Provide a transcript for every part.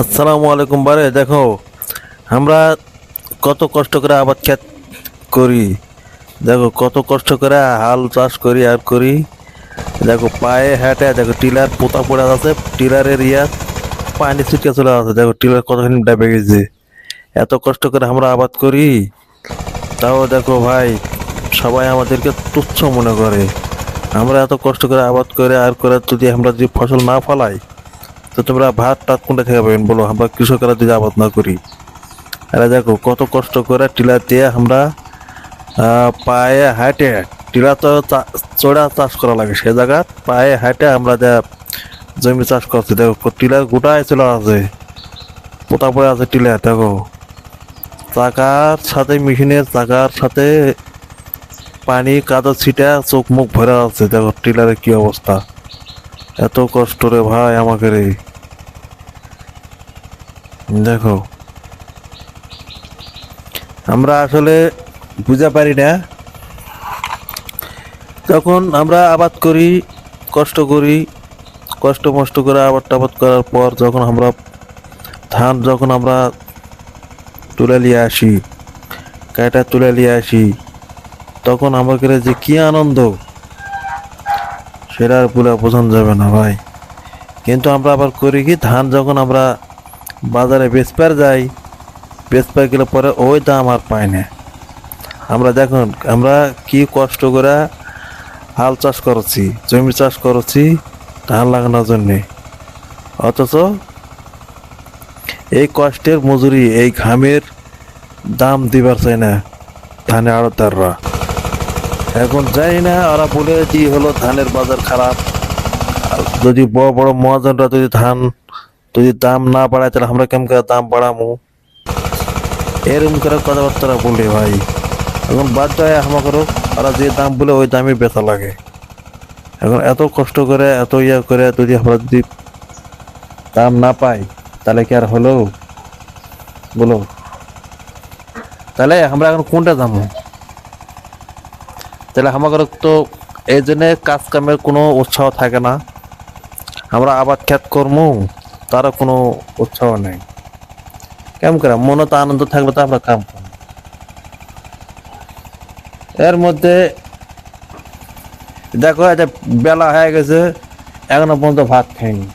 আসসালামু আলাইকুম বারে, দেখো, আমরা কত কষ্ট করে আবাদ ক্ষেত করি। দেখো, কত কষ্ট করে হাল চাষ করি আর করি। দেখো, পায়ে হেঁটে, দেখো, টিলার পোতা পড়ে আছে টিলারের ইয়া পানি ছিটকে চলে আছে। দেখো, টিলার কতখানি ডাবে গেছে। এত কষ্ট করে আমরা আবাদ করি, তাও দেখো ভাই, সবাই আমাদেরকে তুচ্ছ মনে করে। আমরা এত কষ্ট করে আবাদ করে আর করে যদি আমরা যদি ফসল না ফলাই তো তোমরা ভাত টাত কোনটা থেকে পাবেন? বলো, আমরা কৃষকরা যদি আবাদ না করি আরে দেখো কত কষ্ট করে টিলা দিয়ে আমরা পায়ে হাঁটে, টিলা তো চড়া চাষ করা লাগে সে জায়গা পায়ে হাঁটে আমরা যা জমি চাষ করছি, দেখো টিলা গোটায় চলে আছে পোতা পড়ে আছে টিলা, দেখো। চাকার সাথে মেশিনের চাকার সাথে পানি কাদা ছিটা চোখ মুখ ভরা আছে দেখো টিলারের কি অবস্থা। এত কষ্ট রে ভাই আমাকে রে। দেখো। আমরা আসলে বুঝা পারি না। যখন আমরা আবাদ করি, কষ্ট করি, কষ্ট মষ্ট করে আবাদ টাবাদ করার পর যখন আমরা ধান যখন আমরা তুলে নিয়ে আসি, কাটা তুলে নিয়ে আসি, তখন আমাদের যে কি আনন্দ সেটা আর পুরো বোঝানো যাবে না ভাই। কিন্তু আমরা আবার করি কি, ধান যখন আমরা বাজারে বেচপার যাই বেচপার গেলে পরে ওই দাম আর পাই না। আমরা দেখুন, আমরা কি কষ্ট করে হাল চাষ করছি, জমি চাষ করছি ধান লাগানোর জন্যে। অথচ এই কষ্টের মজুরি, এই ঘামের দাম দিবার চাই না ধানে আড়তদাররা। এখন জানি না, ওরা বলে যে হলো ধানের বাজার খারাপ। যদি বড় বড় মহাজনরা যদি ধান যদি দাম না বাড়ায় তাহলে আমরা কেমন করে দাম বাড়ামু এরকম করে কথাবার্তা বলে ভাই এখন বাধ্য হয় আমাকেও ওরা যে দাম বলে ওই দামই বেচা লাগে এখন এত কষ্ট করে এত ইয়া করে যদি আমরা যদি দাম না পাই তাহলে কি আর হলো বলো তাহলে আমরা এখন কোনটা দামো তাহলে আমাদের তো এই জন্য কাজ কামের কোনো উৎসাহ থাকে না আমরা আবাদ খ্যাত কর্ম তারও কোনো উৎসাহ নেই। কেমন করে? মনে তো আনন্দ থাকলে তো আমরা কাম করব এর মধ্যে দেখো এটা বেলা হয়ে গেছে, এখনও পর্যন্ত ভাত খাইনি।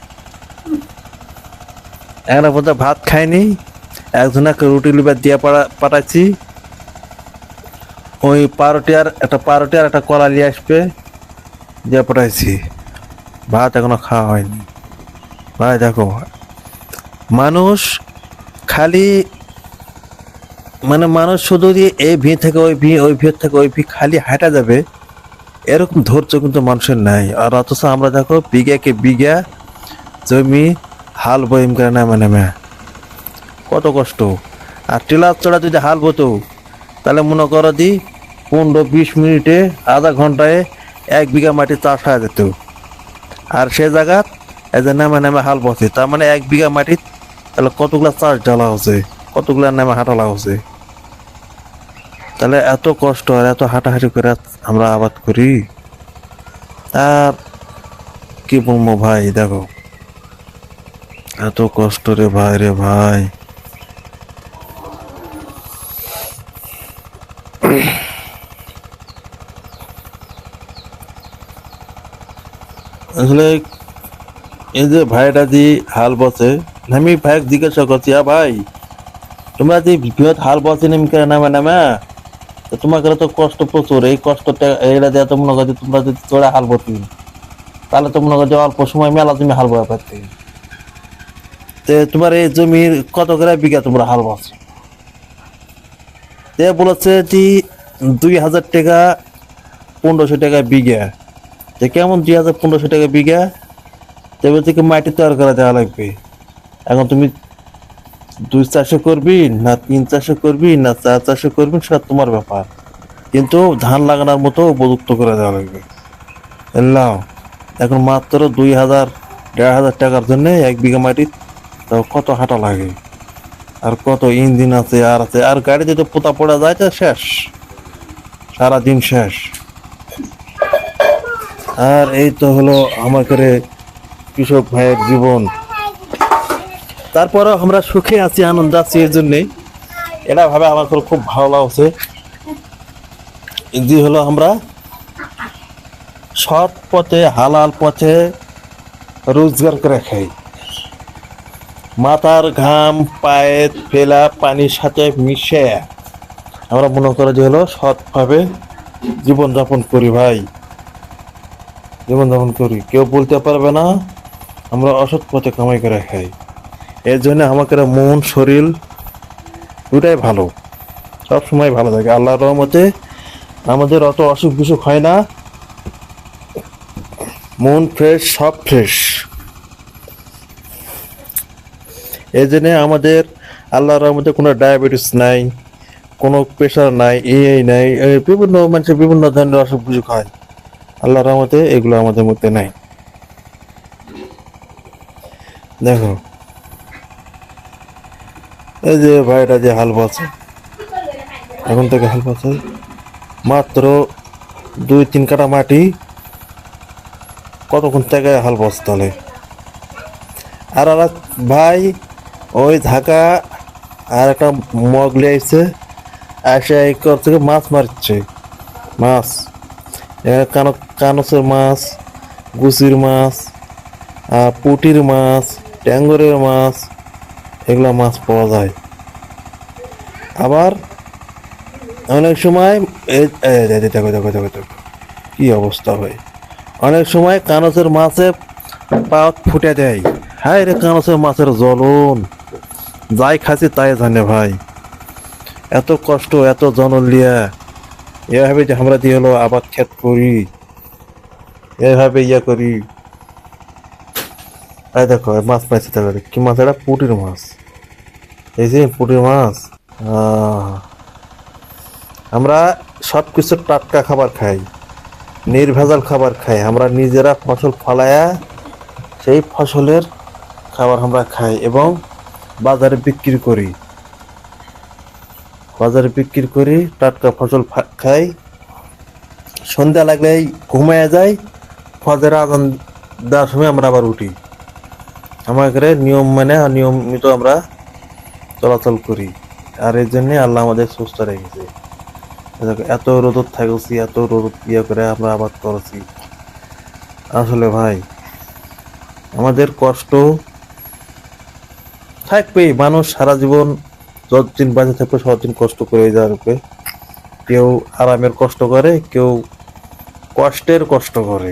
এখনও পর্যন্ত ভাত খাইনি। একজনকে রুটি লিবার দিয়ে পাঠা পাঠাচ্ছি। ওই আর একটা পারোটিয়ার একটা কলা নিয়ে আসবে, দিয়ে পাঠাইছি। ভাত এখনও খাওয়া হয়নি। ভাই, দেখো। মানুষ খালি মানে মানুষ শুধু দিয়ে এই ভি থেকে ওই ভি ওই ভি থেকে ওই ভি খালি হাঁটা যাবে, এরকম ধৈর্য কিন্তু মানুষের নাই। আর অথচ আমরা দেখো বিঘাকে বিঘা জমি হাল বইম করে নামে নামে। কত কষ্ট। আর টিলার চড়া যদি হাল বতো তাহলে মনে করো দি পনেরো বিশ মিনিটে আধা ঘন্টায় এক বিঘা মাটি চাষ হয়ে যেত। আর সে জায়গা যে নামে নামে হাল বসে। তার মানে এক বিঘা মাটি তাহলে কতগুলা চাষ ঢালা হচ্ছে কতগুলা নামে হাঁটালা হচ্ছে তাহলে এত কষ্ট আর এত হাঁটাহাঁটি করে আমরা আবাদ করি? আর কি বলব ভাই, দেখো। এত কষ্ট রে ভাই রে ভাই। আসলে এই যে ভাইটা দি হাল বসে আমি ভাই জিজ্ঞাসা করছি, আ ভাই, তোমরা যে বৃহৎ হাল বসে নেমি করে নামে নামে? তোমাকে তো কষ্ট প্রচুর, এই কষ্টটা এটা দেওয়া তো মনে করছি তোমরা যদি চড়ে হাল বসি, তাহলে তো মনে করছি অল্প সময় মেলা তুমি হাল বয়া পারতে। তে তোমার এই জমির কত করে বিঘা তোমরা হাল বসো? তে বলেছে যে দুই হাজার টাকা পনেরোশো টাকা বিঘা। যে কেমন দুই হাজার পনেরোশো টাকা বিঘা? তো থেকে মাটি তৈরি করা দেওয়া লাগবে। এখন তুমি দুই চাষে করবি, না তিন চাষে করবি, না চার চাষে করবি, সেটা তোমার ব্যাপার। কিন্তু ধান লাগানোর মতো উপযুক্ত করে দেওয়া লাগবে। এলাও এখন মাত্র দুই হাজার, দেড় হাজার টাকার জন্য এক বিঘা মাটি, তো কত হাঁটা লাগে? আর কত ইঞ্জিন আছে, আর আছে, আর গাড়ি যদি পোতা পড়া যায় তো শেষ, সারাদিন শেষ। আর এই তো হলো আমাদের কৃষক ভাইয়ের জীবন। তারপরেও আমরা সুখে আছি, আনন্দ আছি এর জন্যে এটা ভাবে আমার খুব ভালো লাগছে। যে হলো আমরা সৎ পথে, হালাল পথে রোজগার করে খাই। মাথার ঘাম, পায়ে ফেলা, পানির সাথে মিশে। আমরা মনে করি যে হলো সৎভাবে জীবনযাপন করি ভাই। জীবনযাপন করি। কেউ বলতে পারবে না আমরা অসৎ পথে কামাই করে খাই। এর জন্য আমাকে মন, শরীর দুটাই ভালো। সব সময় ভালো থাকে। আল্লাহর রহমতে আমাদের অত অসুখ বিসুখ হয় না। মন ফ্রেশ সব ফ্রেশ এই জন্য আমাদের আল্লাহর রহমতে কোনো ডায়াবেটিস নাই, কোনো প্রেশার নাই এই নাই বিভিন্ন মানুষের বিভিন্ন ধরনের অসুখ বিসুখ হয়। আল্লাহর রহমতে এগুলো আমাদের মধ্যে নাই। দেখো। এই যে ভাইটা যে হাল বাছে এখন থেকে হাল বাছে মাত্র দুই তিন কাটা মাটি, কতক্ষণ থেকে হাল বাস তাহলে? আর আর ভাই ওই ঢাকা আর একটা মগ লিয়েছে এসে এই কর থেকে মাছ মারছে। মাছ কানসের মাছ গুচির মাছ পুটির মাছ ট্যাঙ্গরের মাছ, এগুলা মাছ পাওয়া যায়। আবার অনেক সময় দেখো দেখো দেখো দেখো, কি অবস্থা হয়। অনেক সময় কানসের মাছে পা ফুটে দেয়। হ্যাঁ রে কানসের মাছের জ্বলন। যাই খাচ্ছি তাই জানে ভাই। এত কষ্ট, এত জনন লিয়া এভাবে যে আমরা দিয়ে হলো আবাদ ক্ষেত করি, এভাবে ইয়া করি। এই দেখো মাছ পাইছে তাহলে কি মাছ? এটা পুটির মাছ। এই যে পুটির মাছ। আমরা সব কিছু টাটকা খাবার খাই, নির্ভেজাল খাবার খাই। আমরা নিজেরা ফসল ফলায়া সেই ফসলের খাবার আমরা খাই এবং বাজারে বিক্রি করি। বাজারে বিক্রি করি, টাটকা ফসল খাই। সন্ধ্যা লাগলেই ঘুমায় যাই ফজের আজান দেওয়ার সময় আমরা আবার উঠি। আমাদের নিয়ম মানে নিয়মিত আমরা চলাচল করি। আর এর জন্যে আল্লাহ আমাদের সুস্থ রেখেছে। এত রোদ থাকছি, এত রোদ ইয়ে করে আমরা আবাদ করেছি। আসলে ভাই, আমাদের কষ্ট থাকবেই। মানুষ সারা জীবন যতদিন বাঁচে থাকবে সতদিন কষ্ট করে যাবে। কেউ আরামের কষ্ট করে, কেউ কষ্টের কষ্ট করে।